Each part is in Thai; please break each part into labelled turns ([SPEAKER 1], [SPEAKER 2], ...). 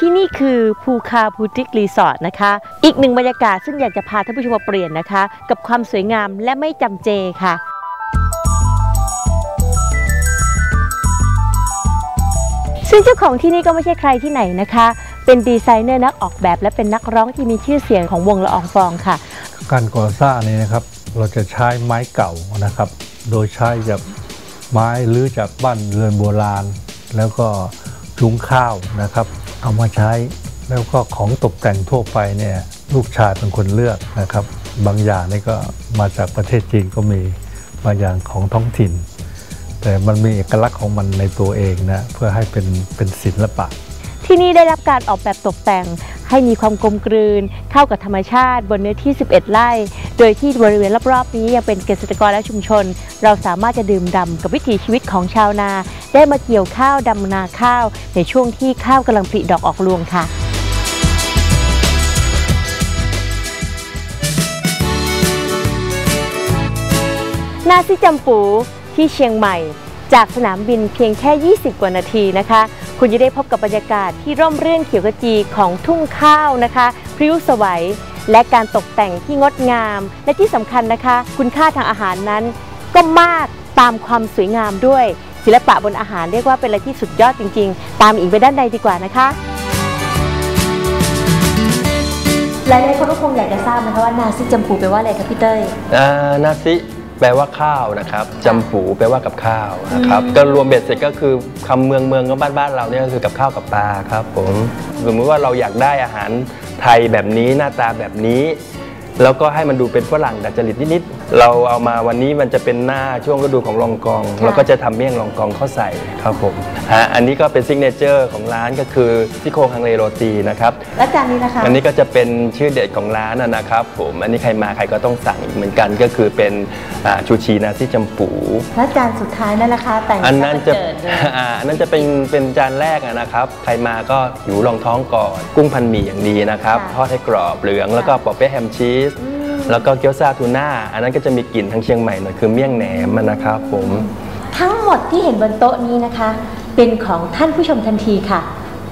[SPEAKER 1] ที่นี่คือภูคาบูติกรีสอร์ทนะคะ อีกหนึ่งบรรยากาศซึ่งอยากจะพาท่านผู้ชมมาเปลี่ยนนะคะ กับความสวยงามและไม่จำเจค่ะซึ่งเจ้าของที่นี่ก็ไม่ใช่ใครที่ไหนนะคะ เป็นดีไซเนอร์นักออกแบบ และเป็นนักร้องที่มีชื่อเสียงของวงละอองฟองค่ะ
[SPEAKER 2] การก่อสร้างนี่นะครับ เราจะใช้ไม้เก่านะครับ โดยใช้จากไม้หรือจากบ้านเรือนโบราณ แล้วก็ชุงข้าวนะครับ เอามาใช้แล้วก็ของตกแต่งทั่วไปเนี่ยลูกชายเป็นคนเลือกนะครับ บางอย่างนี่ก็มาจากประเทศจีนก็มีบางอย่างของท้องถิ่น แต่มันมีเอกลักษณ์ของมันในตัวเองนะเพื่อให้เป็นเป็นศิลปะ
[SPEAKER 1] ที่นี่ได้รับการออกแบบตกแต่งให้มีความกลมกลืนเข้ากับธรรมชาติบนเนื้อที่ 11 ไร่ โดยที่บริเวณรอบๆนี้ยังเป็นเกษตรกรและชุมชน เราสามารถจะดื่มด่ำกับวิถีชีวิตของชาวนา ได้มาเกี่ยวข้าวดำนาข้าว ในช่วงที่ข้าวกำลังผลิดอกออกรวงค่ะนาซิจำปูที่เชียงใหม่ จากสนามบินเพียงแค่ 20 กว่านาทีนะคะ คุณจะได้พบกับบรรยากาศที่ร่มเรื่นเขียวขจีของทุ่งข้าวนะคะ พริ้วสวัย และการตกแต่งที่งดงาม และที่สำคัญนะคะ คุณค่าทางอาหารนั้น ก็มากตามความสวยงามด้วย ศิลปะบนอาหารเรียกว่าเป็นอะไรที่สุดยอดจริง ๆ ตามอิงไปด้านในดีกว่านะคะหลายๆคนก็คงอยากจะทราบนะคะว่านาซิจำปูแปลว่าอะไรคะพี่เต้ย
[SPEAKER 3] อ่านาซิ แปลว่าข้าวนะครับจำปูแปลว่ากับข้าวนะครับก็รวมเบ็ดเสร็จก็คือคำเมืองเมืองก็บ้านบ้านเราเนี่ยก็คือกับข้าวกับปลาครับผมสมมติว่าเราอยากได้อาหารไทยแบบนี้หน้าตาแบบนี้ แล้วก็ให้มันดูเป็นฝรั่งดัดจริตนิดๆเราเอามาวันนี้มันจะเป็นหน้าช่วงฤดูของลองกอง
[SPEAKER 1] ค่ะ
[SPEAKER 3] เราก็จะทำเมี่ยงลองกองเข้าใส่ครับผมฮะอันนี้ก็เป็นซิกเนเจอร์ของร้านก็คือซี่โครงฮังเลโรตีนะครับ
[SPEAKER 1] และจานนี้นะคะ
[SPEAKER 3] อันนี้ก็จะเป็นชื่อเด็ดของร้านนะนะครับ ผมอันนี้ใครมาใครก็ต้องสั่งอีกเหมือนกันก็คือเป็นอ่าชูชีนาซี่จำปู
[SPEAKER 1] และจานสุดท้ายนั่นนะคะแต่ง
[SPEAKER 3] อันนั้นจะ
[SPEAKER 1] เจิดเลย
[SPEAKER 3] อ่าอันนั้นจะเป็นเป็นจานแรกอะนะครับใครมาก็หิวลองท้องก่อนกุ้งพันหมี่อย่างดีนะครับ
[SPEAKER 1] ค่ะ
[SPEAKER 3] ทอดให้กรอบเหลืองแล้วก็ปอเป้แฮมชีส แล้วก็เกี๊ยวซาทูน่าอันนั้นก็จะมีกลิ่นทางเชียงใหม่หน่อยคือเมี่ยงแหนมอะนะครับผม
[SPEAKER 1] ทั้งหมดที่เห็นบนโต๊ะนี้นะคะ เป็นของท่านผู้ชมทันทีค่ะ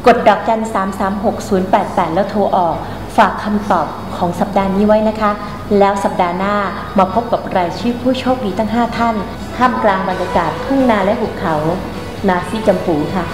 [SPEAKER 1] กดดอกจัน 3 3 6 0 8 8 แล้วโทรออก ฝากคำตอบของสัปดาห์นี้ไว้นะคะ แล้วสัปดาห์หน้ามาพบกับรายชื่อผู้โชคดีทั้ง 5 ท่านท่ามกลางบรรยากาศทุ่งนาและหุบเขา นาซีจำปูค่ะ